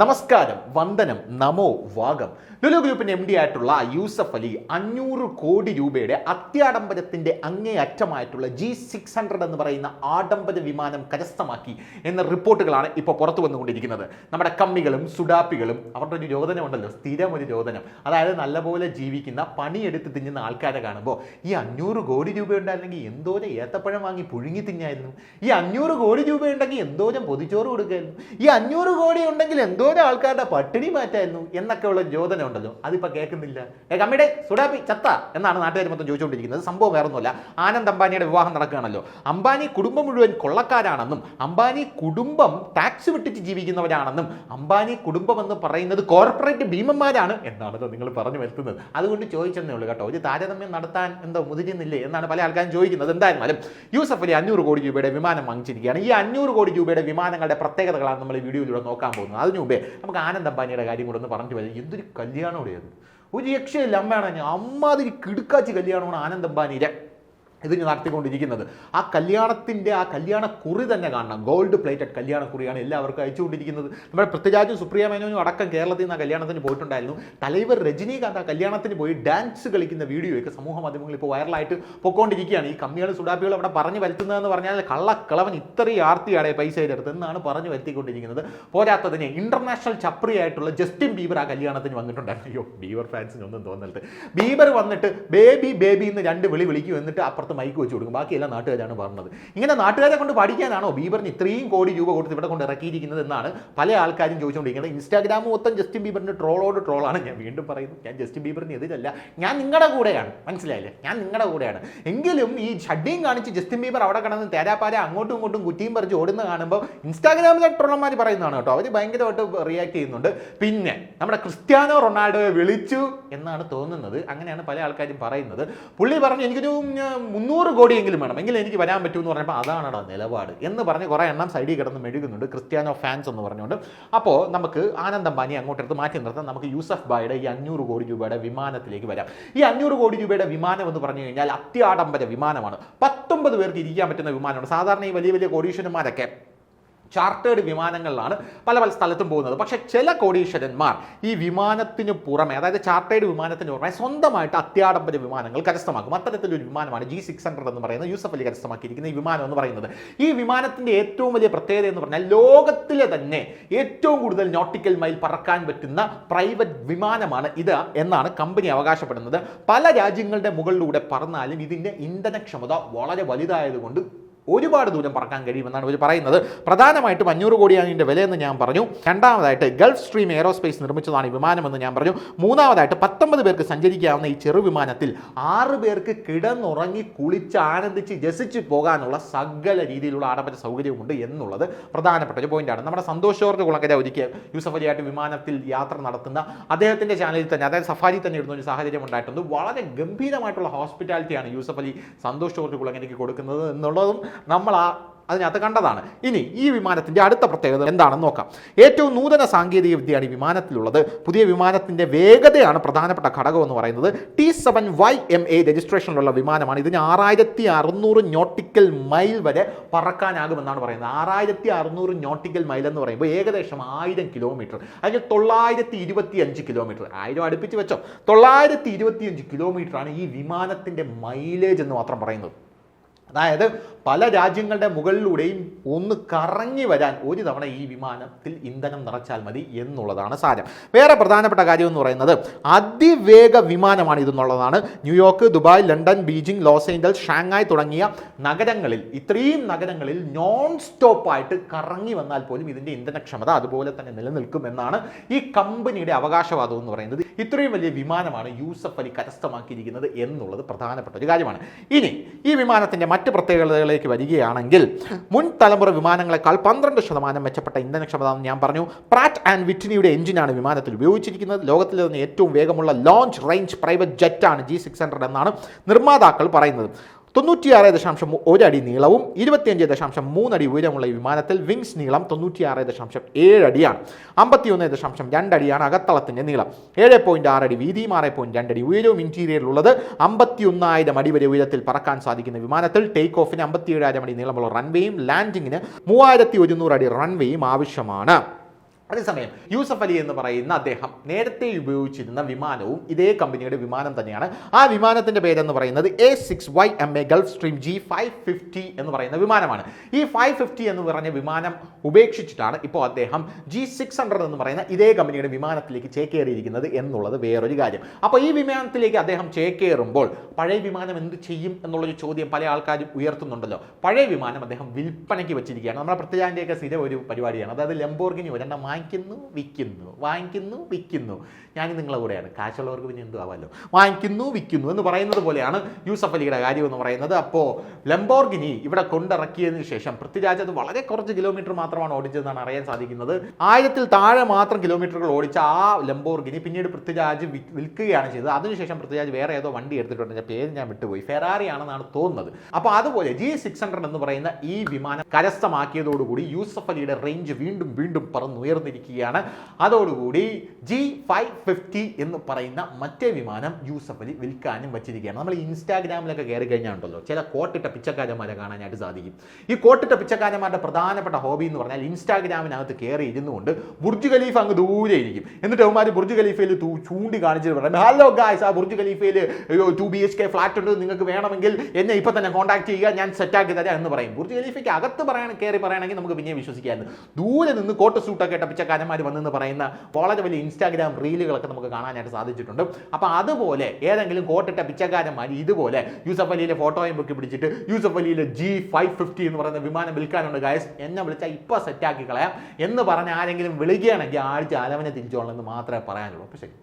നമസ്കാരം വന്ദനം നമോ വാഗം. ലുലു ഗ്രൂപ്പിന്റെ എം ഡി ആയിട്ടുള്ള യൂസഫ് അലി അഞ്ഞൂറ് കോടി രൂപയുടെ അത്യാഡംബരത്തിന്റെ അങ്ങേയറ്റമായിട്ടുള്ള ജി സിക്സ് ഹൺഡ്രഡ് എന്ന് പറയുന്ന ആഡംബര വിമാനം കരസ്ഥമാക്കി എന്ന റിപ്പോർട്ടുകളാണ് ഇപ്പോൾ പുറത്തു വന്നുകൊണ്ടിരിക്കുന്നത്. നമ്മുടെ കമ്മികളും സുഡാപ്പികളും അവരുടെ ഒരു രോദനമുണ്ടല്ലോ സ്ഥിരം ഒരു രോദനം. അതായത് നല്ലപോലെ ജീവിക്കുന്ന പണിയെടുത്ത് തിന്നുന്ന ആൾക്കാരെ കാണുമ്പോൾ ഈ അഞ്ഞൂറ് കോടി രൂപ ഉണ്ടായിരുന്നെങ്കിൽ എന്തോരം ഏത്തപ്പഴം വാങ്ങി പുഴുങ്ങി തിന്നായിരുന്നു? ഈ അഞ്ഞൂറ് കോടി രൂപ ഉണ്ടെങ്കിൽ എന്തോരം പൊതിച്ചോറ് കൊടുക്കായിരുന്നു? ഈ അഞ്ഞൂറ് കോടി ഉണ്ടെങ്കിൽ എന്തോരം ആൾക്കാരുടെ പട്ടിണി മാറ്റായിരുന്നു എന്നൊക്കെയുള്ള ജ്യോതന ഉണ്ടല്ലോ. അതിപ്പോൾ കേൾക്കുന്നില്ല. ഏ കമ്മിയുടെ സുഡാപ്പി ചത്ത എന്നാണ് നാട്ടുകാർ മൊത്തം ചോദിച്ചുകൊണ്ടിരിക്കുന്നത്. സംഭവം വേറൊന്നുമല്ല. ആനന്ദ് അംബാനിയുടെ വിവാഹം നടക്കുകയാണല്ലോ. അംബാനി കുടുംബം മുഴുവൻ കൊള്ളക്കാരാണെന്നും അംബാനി കുടുംബം ടാക്സ് വിട്ടിട്ട് ജീവിക്കുന്നവരാണെന്നും അംബാനി കുടുംബം എന്ന് പറയുന്നത് കോർപ്പറേറ്റ് ഭീമന്മാരാണ് എന്നാണല്ലോ നിങ്ങൾ പറഞ്ഞു വരുത്തുന്നത്. അതുകൊണ്ട് ചോദിച്ചെന്നേ ഉള്ളൂ കേട്ടോ. ഒരു താരതമ്യം നടത്താൻ എന്തോ മുതിരുന്നില്ലേ എന്നാണ് പല ആൾക്കാരും ചോദിക്കുന്നത്. എന്തായിരുന്നാലും യൂസഫ് അലി അഞ്ഞൂറ് കോടി രൂപയുടെ വിമാനം വാങ്ങിച്ചിരിക്കുകയാണ്. ഈ അഞ്ഞൂറ് കോടി രൂപയുടെ വിമാനങ്ങളുടെ പ്രത്യേകതകളാണ് നമ്മൾ ഈ വീഡിയോയിലൂടെ നോക്കാൻ പോകുന്നത്. അതിനു മുമ്പേ. നമുക്ക് ആനന്ദ് അംബാനിയുടെ കാര്യം കൂടെ ഒന്ന് പറഞ്ഞിട്ട് വരാം. എന്തൊരു കല്യാണം ഇവിടെയായിരുന്നു ഒരു രക്ഷയില്ല. അമ്മയാണ് അമ്മാതിരി കിടുക്കാച്ചി കല്യാണമാണ് ആനന്ദ് അംബാനിയുടെ. ഇതിന് നടത്തിക്കൊണ്ടിരിക്കുന്നത്. ആ കല്യാണത്തിന്റെ ആ കല്യാണക്കുറി തന്നെ കാണണം. ഗോൾഡ് പ്ലേറ്റഡ് കല്യാണക്കുറിയാണ് എല്ലാവർക്കും അയച്ചുകൊണ്ടിരിക്കുന്നത്. നമ്മുടെ പൃഥ്വിരാജും സുപ്രിയ മേനോനും അടക്കം കേരളത്തിൽ നിന്ന് ആ കല്യാണത്തിന് പോയിട്ടുണ്ടായിരുന്നു. തലൈവർ രജനീകാന്ത് ആ കല്യാണത്തിന് പോയി ഡാൻസ് കളിക്കുന്ന വീഡിയോയൊക്കെ സമൂഹ മാധ്യമങ്ങളിൽ ഇപ്പോൾ വൈറലായിട്ട് പൊക്കോണ്ടിരിക്കുകയാണ്. ഈ കമ്മികൾ സുഡാപ്പികൾ അവിടെ പറഞ്ഞു വരുത്തുന്നതെന്ന് പറഞ്ഞാൽ കള്ളക്കിളവൻ ഇത്രയും ആർത്തിയാടെ പൈസ എടുത്ത് എന്നാണ് പറഞ്ഞു വരുത്തിക്കൊണ്ടിരിക്കുന്നത്. പോരാത്തതിന് ഇന്റർനാഷണൽ ചപ്രിയായിട്ടുള്ള ജസ്റ്റിൻ ബീബർ ആ കല്യാണത്തിന് വന്നിട്ടുണ്ടായിരുന്നു. അയ്യോ ബീബർ ഫാൻസിന് ഒന്നും തോന്നരുത്. ബീബർ വന്നിട്ട് ബേബി ബേബി എന്ന് രണ്ട് വിളി വിളിക്കും. എന്നിട്ട് അപ്പുറത്ത് മൈക്ക് വെച്ച് കൊടുക്കും. ബാക്കി ബാക്കിയെല്ലാം നാട്ടുകാരാണ് പറഞ്ഞത്. ഇങ്ങനെ നാട്ടുകാരെ കൊണ്ട് പഠിക്കാനാണോ ബീബറിന് ഇത്രയും കോടി രൂപ കൊടുത്ത് ഇവിടെ കൊണ്ട് ഇറക്കിയിരിക്കുന്നത് എന്നാണ് പല ആൾക്കാരും ചോദിച്ചുകൊണ്ടിരിക്കുന്നത്. ഇൻസ്റ്റാഗ്രാം മൊത്തം ജസ്റ്റിൻ ബീബറിന്റെ ട്രോളോട് ട്രോളാണ് ഞാൻ വീണ്ടും പറയുന്നു ഞാൻ ജസ്റ്റിൻ ബീബറിന് എതിരല്ല. ഞാൻ നിങ്ങളുടെ കൂടെയാണ്. മനസ്സിലായില്ലേ? ഞാൻ നിങ്ങളുടെ കൂടെയാണ്. എങ്കിലും ഈ ഷഡ്ഡിയും കാണിച്ച് ജസ്റ്റിൻ ബീബർ അവിടെ കിടന്ന് തേരാപ്പാര അങ്ങോട്ടും ഇങ്ങോട്ടും കുറ്റിയും പറിച്ച് ഓടുന്ന കാണുമ്പോൾ ഇൻസ്റ്റാഗ്രാമിലെ ട്രോളന്മാർ പറയുന്നതാണ് കേട്ടോ. അവർ ഭയങ്കരമായിട്ട് റിയാക്ട് ചെയ്യുന്നുണ്ട്. പിന്നെ നമ്മുടെ ക്രിസ്ത്യാനോ റൊണാൾഡോയെ വിളിച്ചു എന്നാണ് തോന്നുന്നത്. അങ്ങനെയാണ് പല ആൾക്കാരും പറയുന്നത്. പുള്ളി പറഞ്ഞു എനിക്കൊരു മുന്നൂറ് കോടിയെങ്കിലും വേണം. എങ്കിലും എനിക്ക് വരാൻ പറ്റുമെന്ന് പറഞ്ഞപ്പോൾ അതാണടാ നിലപാട് എന്ന് പറഞ്ഞ് കുറേ എണ്ണം സൈഡിൽ കിടന്ന് മെഴുകുന്നുണ്ട്. ക്രിസ്ത്യാനോ ഫാൻസ് എന്ന് പറഞ്ഞുകൊണ്ട്. അപ്പോൾ നമുക്ക് ആനന്ദ് അംബാനി അങ്ങോട്ടെടുത്ത് മാറ്റി നിർത്താൻ നമുക്ക് യൂസഫ് ബായുടെ ഈ അഞ്ഞൂറ് കോടി രൂപയുടെ വിമാനത്തിലേക്ക് വരാം. ഈ അഞ്ഞൂറ് കോടി രൂപയുടെ വിമാനം എന്ന് പറഞ്ഞു കഴിഞ്ഞാൽ അത്യാഡംബര വിമാനമാണ്. പത്തൊമ്പത് പേർക്ക് ഇരിക്കാൻ പറ്റുന്ന വിമാനമാണ്. സാധാരണ ഈ വലിയ വലിയ കോടീശ്വരന്മാരൊക്കെ ചാർട്ടേഡ് വിമാനങ്ങളിലാണ് പല പല സ്ഥലത്തും പോകുന്നത്. പക്ഷേ ചില കോടീശ്വരന്മാർ ഈ വിമാനത്തിന് പുറമെ അതായത് ചാർട്ടേഡ് വിമാനത്തിന് പുറമെ സ്വന്തമായിട്ട് അത്യാഡംബര വിമാനങ്ങൾ കരസ്ഥമാക്കും. അത്തരത്തിലൊരു വിമാനമാണ് ജി സിക്സ് ഹൺഡ്രഡ് എന്ന് പറയുന്നത്. യൂസഫ് അലി കരസ്ഥമാക്കിയിരിക്കുന്ന ഈ വിമാനം എന്ന് പറയുന്നത്. ഈ വിമാനത്തിന്റെ ഏറ്റവും വലിയ പ്രത്യേകത എന്ന് പറഞ്ഞാൽ ലോകത്തിലെ തന്നെ ഏറ്റവും കൂടുതൽ നോട്ടിക്കൽ മൈൽ പറക്കാൻ പറ്റുന്ന പ്രൈവറ്റ് വിമാനമാണ് ഇത് എന്നാണ് കമ്പനി അവകാശപ്പെടുന്നത്. പല രാജ്യങ്ങളുടെ മുകളിലൂടെ പറന്നാലും ഇതിന്റെ ഇന്ധനക്ഷമത വളരെ വലുതായതുകൊണ്ട് ഒരുപാട് ദൂരം പറക്കാൻ കഴിയുമെന്നാണ് ഇവർ പറയുന്നത്. പ്രധാനമായിട്ടും അഞ്ഞൂറ് കോടിയാണ് ഇതിന്റെ വിലയെന്ന് ഞാൻ പറഞ്ഞു. രണ്ടാമതായിട്ട് ഗൾഫ് സ്ട്രീം എയറോസ്പേസ് നിർമ്മിച്ചതാണ് ഈ വിമാനമെന്ന് ഞാൻ പറഞ്ഞു. മൂന്നാമതായിട്ട് പത്തൊമ്പത് പേർക്ക് സഞ്ചരിക്കാവുന്ന ഈ ചെറു വിമാനത്തിൽ ആറ് പേർക്ക് കിടന്നുറങ്ങി കുളിച്ച് ആനന്ദിച്ച് രസിച്ച് പോകാനുള്ള സകല രീതിയിലുള്ള ആഡംബര സൗകര്യമുണ്ട് എന്നുള്ളത് പ്രധാനപ്പെട്ട ഒരു പോയിന്റാണ് നമ്മുടെ സന്തോഷ് കുളക്കര ഒരിക്കൽ യൂസഫ് അലിയായിട്ട് വിമാനത്തിൽ യാത്ര നടത്തുന്ന അദ്ദേഹത്തിന്റെ ചാനലിൽ തന്നെ അതായത് സഫാരി തന്നെ ഇടുന്ന ഒരു സാഹചര്യം ഉണ്ടായിട്ടുണ്ട്. വളരെ ഗംഭീരമായിട്ടുള്ള ഹോസ്പിറ്റാലിറ്റിയാണ് യൂസഫ് അലി സന്തോഷ് കുളങ്ങരയ്ക്ക് കൊടുക്കുന്നത് എന്നുള്ളതും നമ്മൾ ആ അതിനകത്ത് കണ്ടതാണ്. ഇനി ഈ വിമാനത്തിന്റെ അടുത്ത പ്രത്യേകത എന്താണെന്ന് നോക്കാം. ഏറ്റവും നൂതന സാങ്കേതിക വിദ്യയാണ് ഈ വിമാനത്തിലുള്ളത്. പുതിയ വിമാനത്തിന്റെ വേഗതയാണ് പ്രധാനപ്പെട്ട ഘടകം എന്ന് പറയുന്നത്. T seven Y M A രജിസ്ട്രേഷനിലുള്ള വിമാനമാണ്. ഇതിന് ആറായിരത്തി അറുന്നൂറ് നോട്ടിക്കൽ മൈൽ വരെ പറക്കാനാകുമെന്നാണ് പറയുന്നത്. ആറായിരത്തി അറുന്നൂറ് നോട്ടിക്കൽ മൈൽ എന്ന് പറയുമ്പോൾ ഏകദേശം ആയിരം കിലോമീറ്റർ അല്ലെങ്കിൽ തൊള്ളായിരത്തി ഇരുപത്തി അഞ്ച് കിലോമീറ്റർ ആയിരം അടുപ്പിച്ച് വെച്ചോ. തൊള്ളായിരത്തി അഞ്ച് കിലോമീറ്ററാണ് ഈ വിമാനത്തിന്റെ മൈലേജ് എന്ന് മാത്രം പറയുന്നത്. അതായത് പല രാജ്യങ്ങളുടെ മുകളിലൂടെയും ഒന്ന് കറങ്ങി വരാൻ ഒരു തവണ ഈ വിമാനത്തിൽ ഇന്ധനം നിറച്ചാൽ മതി എന്നുള്ളതാണ് സാരം. വേറെ പ്രധാനപ്പെട്ട കാര്യം എന്ന് പറയുന്നത് അതിവേഗ വിമാനമാണ് ഇതെന്നുള്ളതാണ്. New York Dubai London Beijing Los Angeles Shanghai തുടങ്ങിയ നഗരങ്ങളിൽ ഇത്രയും നഗരങ്ങളിൽ നോൺ സ്റ്റോപ്പായിട്ട് കറങ്ങി വന്നാൽ പോലും ഇതിന്റെ ഇന്ധനക്ഷമത അതുപോലെ തന്നെ നിലനിൽക്കും എന്നാണ് ഈ കമ്പനിയുടെ അവകാശവാദം എന്ന് പറയുന്നത്. ഇത്രയും വലിയ വിമാനമാണ് യൂസഫ് അലി കരസ്ഥമാക്കിയിരിക്കുന്നത് എന്നുള്ളത് പ്രധാനപ്പെട്ട ഒരു കാര്യമാണ്. ഇനി ഈ വിമാനത്തിന്റെ മറ്റ് പ്രത്യേകതകളിലേക്ക് വരികയാണെങ്കിൽ മുൻ തലമുറ വിമാനങ്ങളെക്കാൾ പന്ത്രണ്ട് ശതമാനം മെച്ചപ്പെട്ട ഇന്ധനക്ഷമത എന്ന് ഞാൻ പറഞ്ഞു. പ്രാറ്റ് ആൻഡ് വിറ്റിനിയുടെ എഞ്ചിനാണ് വിമാനത്തിൽ ഉപയോഗിച്ചിരിക്കുന്നത്. ലോകത്തിലെ തന്നെ ഏറ്റവും വേഗമുള്ള ലോഞ്ച് റേഞ്ച് പ്രൈവറ്റ് ജെറ്റാണ് ജി സിക്സ് ഹൺഡ്രഡ് എന്നാണ് നിർമ്മാതാക്കൾ പറയുന്നത്. തൊണ്ണൂറ്റിയാറ് ദശാംശം ഒരടി നീളവും ഇരുപത്തിയഞ്ച് ദശാംശം മൂന്നടി ഉയരമുള്ള ഈ വിമാനത്തിൽ വിങ്സ് നീളം തൊണ്ണൂറ്റിയാറ് ദശാംശം ഏഴ് അടിയാണ് അമ്പത്തിയൊന്ന് ദശാംശം രണ്ടടിയാണ് അകത്തളത്തിന്റെ നീളം. ഏഴ് പോയിന്റ് ആറ് അടി വീതിയും ആറ് പോയിന്റ് രണ്ടടി ഉയരവും ഇന്റീരിയറിലുള്ളത് അമ്പത്തിയൊന്നായിരം അടി വരെ ഉയരത്തിൽ പറക്കാൻ സാധിക്കുന്ന വിമാനത്തിൽ ടേക്ക് ഓഫിന് അമ്പത്തിയേഴായിരം അടി നീളമുള്ള റൺവേയും ലാൻഡിങ്ങിന് മൂവായിരത്തി ഒരുന്നൂറ് അടി റൺവേയും ആവശ്യമാണ്. അതേസമയം യൂസഫ് അലി എന്ന് പറയുന്ന അദ്ദേഹം നേരത്തെ ഉപയോഗിച്ചിരുന്ന വിമാനവും ഇതേ കമ്പനിയുടെ വിമാനം തന്നെയാണ്. ആ വിമാനത്തിന്റെ പേരെന്ന് പറയുന്നത് A six Y M A Gulfstream G five fifty എന്ന് പറയുന്ന വിമാനമാണ്. ഈ ഫൈവ് ഫിഫ്റ്റി എന്ന് പറഞ്ഞ വിമാനം ഉപേക്ഷിച്ചിട്ടാണ് ഇപ്പോൾ അദ്ദേഹം ജി സിക്സ് ഹൺഡ്രഡ് എന്ന് പറയുന്ന ഇതേ കമ്പനിയുടെ വിമാനത്തിലേക്ക് ചേക്കേറിയിരിക്കുന്നത് എന്നുള്ളത് വേറൊരു കാര്യം. അപ്പോൾ ഈ വിമാനത്തിലേക്ക് അദ്ദേഹം ചേക്കേറുമ്പോൾ പഴയ വിമാനം എന്ത് ചെയ്യും എന്നുള്ളൊരു ചോദ്യം പല ആൾക്കാരും ഉയർത്തുന്നുണ്ടല്ലോ. പഴയ വിമാനം അദ്ദേഹം വിൽപ്പനയ്ക്ക് വെച്ചിരിക്കുകയാണ്. നമ്മുടെ പൃഥ്വിരാജിന്റെയൊക്കെ സ്ഥിരം ഒരു പരിപാടിയാണ്. അതായത് ലംബോർഗിനി ഒരെണ്ണം വാങ്ങിക്കുന്നു വിൽക്കുന്നു. വാങ്ങിക്കുന്നു വിൽക്കുന്നു. ഞാൻ നിങ്ങളെ കൂടെയാണ്. കാശുള്ളവർക്ക് പിന്നെ എന്തു ആവാമല്ലോ വാങ്ങിക്കുന്നു വിൽക്കുന്നു എന്ന് പറയുന്നത് പോലെയാണ് യൂസഫ് അലിയുടെ കാര്യം എന്ന് പറയുന്നത്. അപ്പോൾ ലംബോർഗിനി ഇവിടെ കൊണ്ടിറക്കിയതിന് ശേഷം പൃഥ്വിരാജ് അത് വളരെ കുറച്ച് കിലോമീറ്റർ മാത്രമാണ് ഓടിച്ചതെന്നാണ് അറിയാൻ സാധിക്കുന്നത്. ആയിരത്തിൽ താഴെ മാത്രം കിലോമീറ്ററുകൾ ഓടിച്ച ആ ലംബോർഗിനി പിന്നീട് പൃഥ്വിരാജ് വിൽക്കുകയാണ് ചെയ്തത്. അതിനുശേഷം പൃഥ്വിരാജ് വേറെ ഏതോ വണ്ടി എടുത്തിട്ടുണ്ട്. പേര് ഞാൻ വിട്ടുപോയി. ഫെറാറി ആണെന്നാണ് തോന്നുന്നത്. അപ്പോൾ അതുപോലെ ജി സിക്സ് ഹൺഡ്രഡ് എന്ന് പറയുന്ന ഈ വിമാനം കരസ്ഥമാക്കിയതോടുകൂടി യൂസഫ് അലിയുടെ റേഞ്ച് വീണ്ടും വീണ്ടും പറന്നുയർന്നിരിക്കുകയാണ് അതോടുകൂടി ജി ഫൈവ് ഫിഫ്റ്റി എന്ന് പറയുന്ന മറ്റേ വിമാനം യൂസഫ് അലി വിൽക്കാനും വച്ചിരിക്കുകയാണ്. നമ്മൾ ഇൻസ്റ്റാഗ്രാമിലൊക്കെ കയറി കഴിഞ്ഞാൽ ഉണ്ടല്ലോ ചില കോട്ടിട്ട പിച്ചക്കാരന്മാരെ കാണാനായിട്ട് സാധിക്കും. ഈ കോട്ടിട്ട പിച്ചക്കാരന്മാരുടെ പ്രധാനപ്പെട്ട ഹോബി എന്ന് പറഞ്ഞാൽ ഇൻസ്റ്റാഗ്രാമിനകത്ത് കയറി ഇരുന്നുകൊണ്ട് ബുർജ് ഖലീഫ് അങ്ങ് ദൂരെ ഇരിക്കും. എന്നിട്ട് അവന്മാർ ബുർജ് ഖലീഫയിൽ ചൂണ്ടി കാണിച്ചിട്ട് പറയും ഹലോ ഗായ്സ് ആ Burj ഖലീഫയിൽ two B H K flat ഉണ്ട് നിങ്ങൾക്ക് വേണമെങ്കിൽ എന്നെ ഇപ്പം തന്നെ കോൺടാക്ട് ചെയ്യുക ഞാൻ സെറ്റാക്കി തരാം എന്ന് പറയും. ബുർജ് ഖലീഫയ്ക്ക് അകത്ത് പറയണ കയറി പറയുകയാണെങ്കിൽ നമുക്ക് പിന്നെ വിശ്വസിക്കാമായിരുന്നു. ദൂരെ നിന്ന് കോട്ട് സൂട്ടൊക്കെ ഇട്ട പിച്ചക്കാരന്മാർ വന്നെന്ന് പറയുന്ന വളരെ വലിയ ഇൻസ്റ്റാഗ്രാം റീലുകളൊക്കെ നമുക്ക് കാണാനായിട്ട് സാധിച്ചിട്ടുണ്ട്. അപ്പോൾ അതുപോലെ ഏതെങ്കിലും കോട്ടിട്ട പിച്ചക്കാരന്മാർ ഇതുപോലെ യൂസഫ് അലിയിലെ ഫോട്ടോയും പൊക്കി പിടിച്ചിട്ട് യൂസഫ് അലിയിലെ ജി ഫൈവ് ഫിഫ്റ്റി എന്ന് പറയുന്ന വിമാനം വിൽക്കാനുണ്ട് ഗായസ് എന്നെ വിളിച്ചാൽ ഇപ്പോൾ സെറ്റാക്കി കളയാം എന്ന് പറഞ്ഞ് ആരെങ്കിലും വിളിക്കുകയാണെങ്കിൽ ആഴ്ച അലവനെ തിരിച്ചോളണം എന്ന് മാത്രമേ പറയാനുള്ളൂ. അപ്പോൾ ശരി.